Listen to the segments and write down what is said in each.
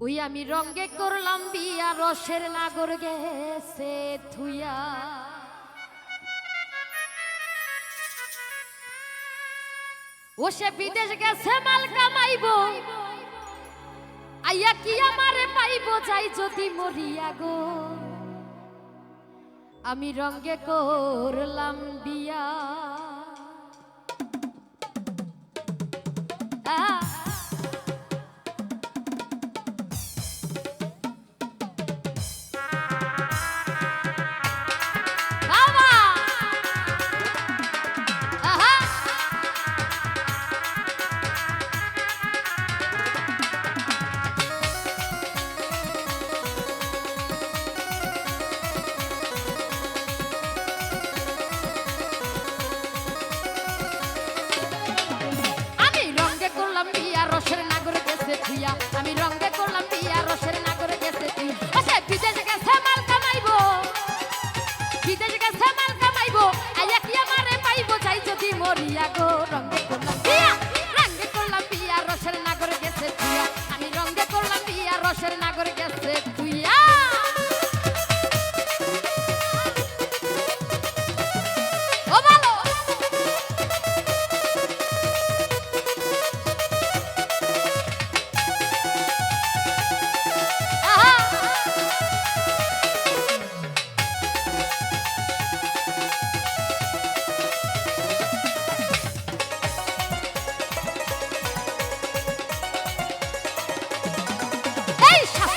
ওই আমি রঙ্গে করলাম বিয়া, রসের নাগর গেছে থুইয়া ও সে বিদেশ গেছে, মাল কামাইব। আইয়া কি আমারে পাইব যাই যদি মরিয়া গো। আমি রঙ্গে করলাম বিয়া। আহ। মরিয়া গো রঙ্গে করলাম বিয়া রঙ্গে করলাম বিয়া রসের নাগর গেছে আমি রঙ্গে করলাম বিয়া রসের নাগর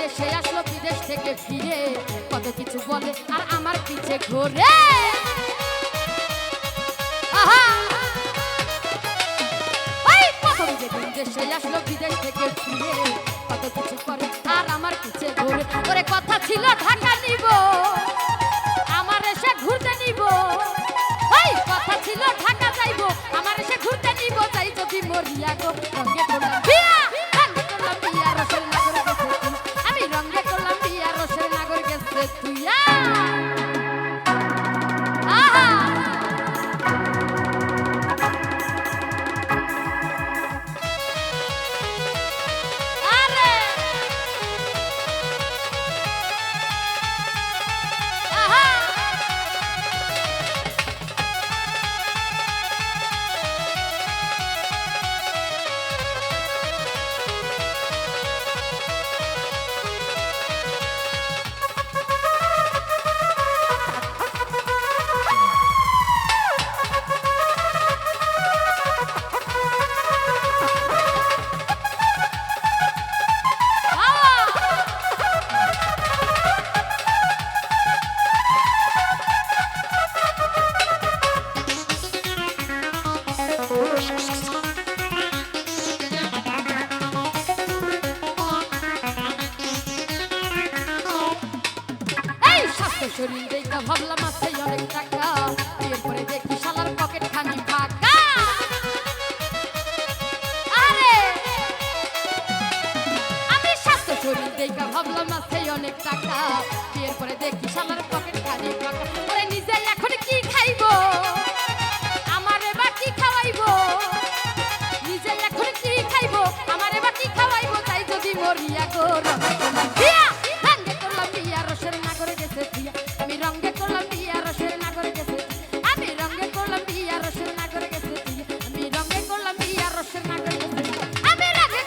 যেদিন সে আসলো, বিদেশ থেকে ফিরে। কত কিছু বলে, আর আমার পিছে ঘোরে। প্রথম যেদিন আসলো, বিদেশ থেকে ফিরে। কত কিছু করে, আর আমার পিছে মরিয়া গো রঙে করলাম বিয়া রসের নাগরে গেছে বিয়া আমি রঙে করলাম বিয়া রসের নাগরে গেছে আমি রঙে করলাম বিয়া রসের নাগরে গেছে বিয়া আমি রঙে করলাম বিয়া রসের নাগরে গেছে আমি রঙে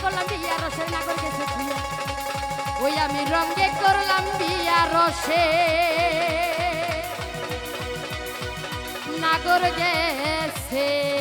করলাম বিয়া রসের নাগরে গেছে বিয়া আমি রঙে করলাম বিয়া রসের নাগর গেছে